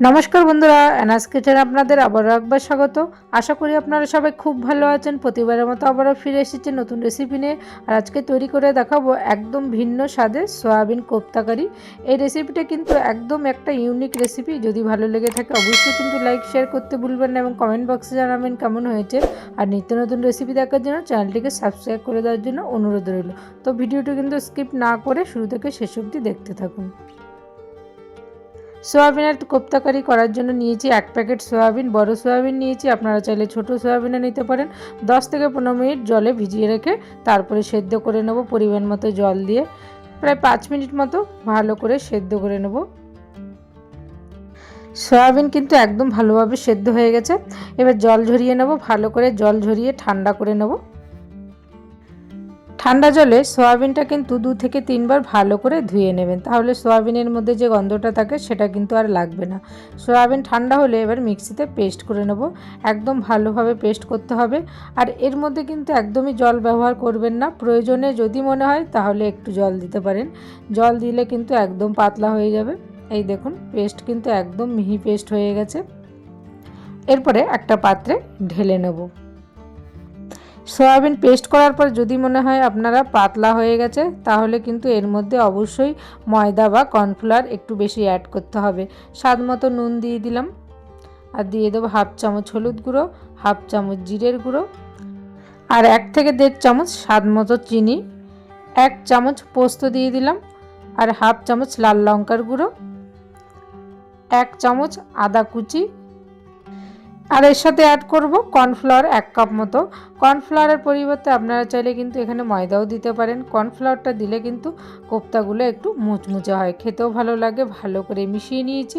নমস্কার বন্ধুরা অ্যানাস কিচেন আপনাদের আবারও একবার স্বাগত। আশা করি আপনারা সবাই খুব ভালো আছেন, প্রতিবারের মতো আবারও ফিরে এসেছি নতুন রেসিপি নিয়ে। আর আজকে তৈরি করে দেখাবো একদম ভিন্ন স্বাদের সয়াবিন কোপ্তাকারি। এই রেসিপিটা কিন্তু একদম একটা ইউনিক রেসিপি যদি ভালো লেগে থাকে অবশ্যই কিন্তু লাইক শেয়ার করতে ভুলবেন না এবং কমেন্ট বক্সে জানাবেন কেমন হয়েছে। আর নিত্য নতুন রেসিপি দেখার জন্য চ্যানেলটিকে সাবস্ক্রাইব করে দেওয়ার জন্য অনুরোধ রইল। তো ভিডিওটি কিন্তু স্কিপ না করে শুরু থেকে শেষ অবধি দেখতে থাকুন। সোয়াবিনের কোপ্তাকারি করার জন্য নিয়েছি এক প্যাকেট সোয়াবিন, বড় সোয়াবিন নিয়েছি, আপনারা চাইলে ছোট সয়াবিনও নিতে পারেন। দশ থেকে পনেরো মিনিট জলে ভিজিয়ে রেখে তারপরে সেদ্ধ করে নেব পরিমাণ মতো জল দিয়ে। প্রায় পাঁচ মিনিট মতো ভালো করে সেদ্ধ করে নেব। সয়াবিন কিন্তু একদম ভালোভাবে সেদ্ধ হয়ে গেছে। এবার জল ঝরিয়ে নেব, ভালো করে জল ঝরিয়ে ঠান্ডা করে নেব। ঠান্ডা জলে সোয়াবিনটা কিন্তু দু থেকে তিনবার ভালো করে ধুয়ে নেবেন। তাহলে সোয়াবিনের মধ্যে যে গন্ধটা থাকে সেটা কিন্তু আর লাগবে না। সোয়াবিন ঠান্ডা হলে এবার মিক্সিতে পেস্ট করে নেব। একদম ভালোভাবে পেস্ট করতে হবে। আর এর মধ্যে কিন্তু একদমই জল ব্যবহার করবেন না। প্রয়োজনে যদি মনে হয় তাহলে একটু জল দিতে পারেন। জল দিলে কিন্তু একদম পাতলা হয়ে যাবে। এই দেখুন, পেস্ট কিন্তু একদম মিহি পেস্ট হয়ে গেছে। এরপরে একটা পাত্রে ঢেলে নেব। সয়াবিন পেস্ট করার পর যদি মনে হয় আপনারা পাতলা হয়ে গেছে, তাহলে কিন্তু এর মধ্যে অবশ্যই ময়দা বা কর্নফ্লাওয়ার একটু বেশি অ্যাড করতে হবে। স্বাদ মতো নুন দিয়ে দিলাম। আর দিয়ে দেবো হাফ চামচ হলুদ গুঁড়ো, হাফ চামচ জিরের গুঁড়ো আর এক থেকে দেড় চামচ স্বাদ মতো চিনি, এক চামচ পোস্ত দিয়ে দিলাম আর হাফ চামচ লাল লঙ্কার গুঁড়ো, এক চামচ আদা কুচি আর এর সাথে অ্যাড করব কর্নফ্লাওয়ার এক কাপ মতো। কর্নফ্লাওয়ারের পরিবর্তে আপনারা চাইলে কিন্তু এখানে ময়দাও দিতে পারেন। কর্নফ্লাওয়ারটা দিলে কিন্তু কোপ্তাগুলো একটু মুচমুচে হয়। খেতেও ভালো লাগে, ভালো করে মিশিয়ে নিয়েছি।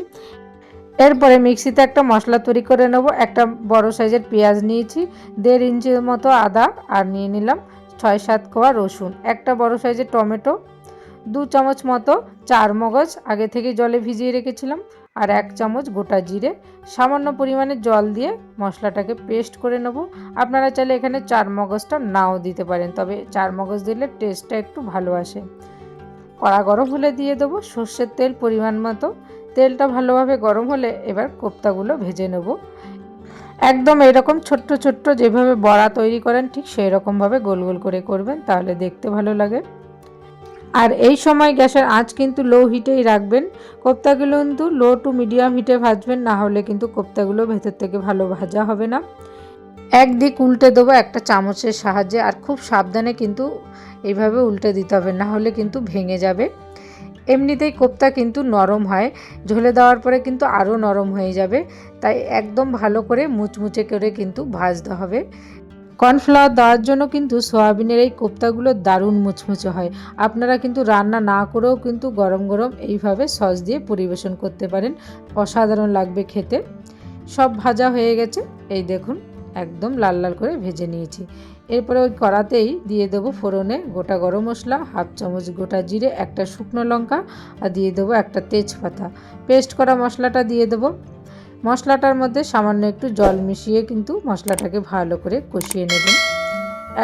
এরপরে মিক্সিতে একটা মশলা তৈরি করে নেব। একটা বড় সাইজের পেঁয়াজ নিয়েছি, দেড় ইঞ্চির মতো আদা, আর নিয়ে নিলাম ছয় সাত কোয়া রসুন। একটা বড় সাইজের টমেটো, দু চামচ মতো চার মগজ আগে থেকে জলে ভিজিয়ে রেখেছিলাম। আর এক চামচ গোটা জিরে, সামান্য পরিমাণে জল দিয়ে মশলাটাকে পেস্ট করে নেব। আপনারা চাইলে এখানে চার মগজটা নাও দিতে পারেন, তবে চার মগজ দিলে টেস্টটা একটু ভালো আসে। কড়া গরম হলে দিয়ে দেবো সর্ষের তেল পরিমাণ মতো। তেলটা ভালোভাবে গরম হলে এবার কোপ্তাগুলো ভেজে নেব। একদম এরকম ছোট্ট ছোট্ট যেভাবে বড়া তৈরি করেন ঠিক সেই রকমভাবে গোল গোল করে করবেন, তাহলে দেখতে ভালো লাগে। আর এই সময় গ্যাসের আঁচ কিন্তু লো হিটেই রাখবেন। কোপ্তাগুলো কিন্তু লো টু মিডিয়াম হিটে ভাজবেন, না হলে কিন্তু কোপ্তাগুলো ভেতর থেকে ভালো ভাজা হবে না। একদিক উল্টে দেবো একটা চামচের সাহায্যে, আর খুব সাবধানে কিন্তু এইভাবে উল্টে দিতে হবে, না হলে কিন্তু ভেঙে যাবে। এমনিতেই কোপ্তা কিন্তু নরম হয়, ঝোলে দেওয়ার পরে কিন্তু আরও নরম হয়ে যাবে, তাই একদম ভালো করে মুচমুচে করে কিন্তু ভাজতে হবে। কর্নফ্লাওয়ার দেওয়ার জন্য কিন্তু সয়াবিনের এই কোপ্তাগুলো দারুণ মুচমুচে হয়। আপনারা কিন্তু রান্না না করেও কিন্তু গরম গরম এইভাবে সস দিয়ে পরিবেশন করতে পারেন। অসাধারণ লাগবে খেতে। সব ভাজা হয়ে গেছে। এই দেখুন, একদম লাল লাল করে ভেজে নিয়েছি। এরপরে ওই কড়াতেই দিয়ে দেবো ফোড়নে গোটা গরম মশলা, হাফ চামচ গোটা জিরে, একটা শুকনো লঙ্কা, আর দিয়ে দেবো একটা তেজপাতা। পেস্ট করা মশলাটা দিয়ে দেবো। মশলাটার মধ্যে সামান্য একটু জল মিশিয়ে কিন্তু মশলাটাকে ভালো করে কষিয়ে নেবেন।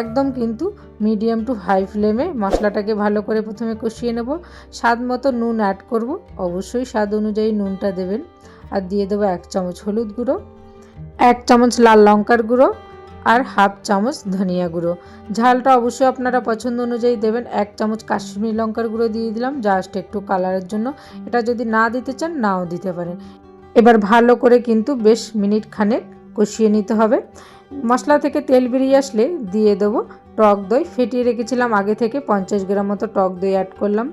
একদম কিন্তু মিডিয়াম টু হাই ফ্লেমে মশলাটাকে ভালো করে প্রথমে কষিয়ে নেব। স্বাদ মতো নুন অ্যাড করব। অবশ্যই স্বাদ অনুযায়ী নুনটা দেবেন। আর দিয়ে দেবো এক চামচ হলুদ গুঁড়ো, এক চামচ লাল লঙ্কার গুঁড়ো আর হাফ চামচ ধনিয়া গুঁড়ো। ঝালটা অবশ্যই আপনারা পছন্দ অনুযায়ী দেবেন। এক চামচ কাশ্মীরি লঙ্কার গুঁড়ো দিয়ে দিলাম। জাস্ট একটু কালারের জন্য। এটা যদি না দিতে চান, নাও দিতে পারেন। এবার ভালো করে কিন্তু বেশ মিনিট খানেক কষিয়ে নিতে হবে। মশলা থেকে তেল বেরিয়ে আসলে দিয়ে দেবো টক দই। ফেটিয়ে রেখেছিলাম আগে থেকে পঞ্চাশ গ্রাম মতো টক দই অ্যাড করলাম।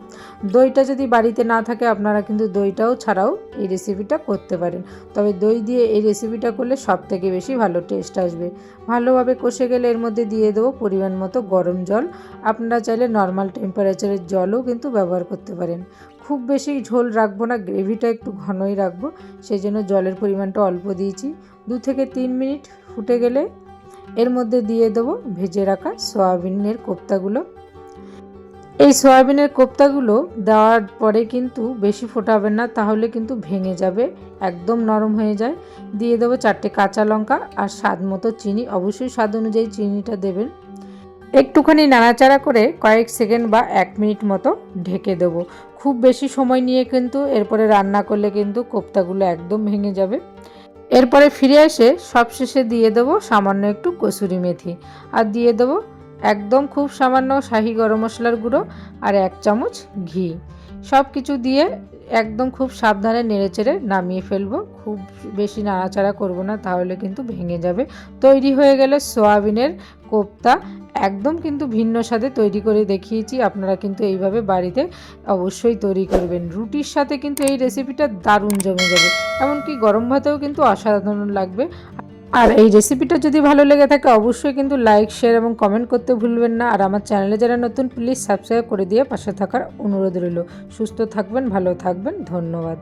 দইটা যদি বাড়িতে না থাকে আপনারা কিন্তু দইটাও ছাড়াও এই রেসিপিটা করতে পারেন। তবে দই দিয়ে এই রেসিপিটা করলে সব থেকে বেশি ভালো টেস্ট আসবে। ভালোভাবে কষে গেলে এর মধ্যে দিয়ে দেবো পরিমাণ মতো গরম জল। আপনারা চাইলে নর্মাল টেম্পারেচারের জলও কিন্তু ব্যবহার করতে পারেন। খুব বেশি ঝোল রাখব না, গ্রেভিটা একটু ঘনই রাখব সেই জন্য জলের পরিমাণটা অল্প দিয়েছি। দু থেকে তিন মিনিট ফুটে গেলে এর মধ্যে দিয়ে দেবো ভেজে রাখা সয়াবিনের কোপ্তাগুলো। এই সয়াবিনের কোপ্তাগুলো দেওয়ার পরে কিন্তু বেশি ফোটাবেন না, তাহলে কিন্তু ভেঙে যাবে, একদম নরম হয়ে যায়। দিয়ে দেবো চারটে কাঁচা লঙ্কা আর স্বাদ মতো চিনি। অবশ্যই স্বাদ অনুযায়ী চিনিটা দেবেন। একটুখানি নাড়াচাড়া করে কয়েক সেকেন্ড বা এক মিনিট মতো ঢেকে দেবো। খুব বেশি সময় নিয়ে কিন্তু এরপরে রান্না করলে কিন্তু কোপ্তাগুলো একদম ভেঙে যাবে। এরপরে ফিরে এসে সবশেষে দিয়ে দেবো সামান্য একটু কসুরি মেথি। আর দিয়ে দেবো একদম খুব সামান্য শাহি গরম মশলার গুঁড়ো আর এক চামচ ঘি। সব কিছু দিয়ে একদম খুব সাবধানে নেড়েচেড়ে নামিয়ে ফেলব। খুব বেশি নাড়াচাড়া করব না, তাহলে কিন্তু ভেঙে যাবে। তৈরি হয়ে গেলে সোয়াবিনের কোপ্তা। একদম কিন্তু ভিন্ন স্বাদে তৈরি করে দেখিয়েছি। আপনারা কিন্তু এইভাবে বাড়িতে অবশ্যই তৈরি করবেন। রুটির সাথে কিন্তু এই রেসিপিটা দারুণ জমে যাবে। এমনকি গরম ভাতেও কিন্তু অসাধারণ লাগবে। আর এই রেসিপিটা যদি ভালো লেগে থাকে, অবশ্যই কিন্তু লাইক শেয়ার এবং কমেন্ট করতে ভুলবেন না। আর আমার চ্যানেলে যারা নতুন প্লিজ সাবস্ক্রাইব করে দিয়ে পাশে থাকার অনুরোধ রইল। সুস্থ থাকবেন, ভালো থাকবেন। ধন্যবাদ।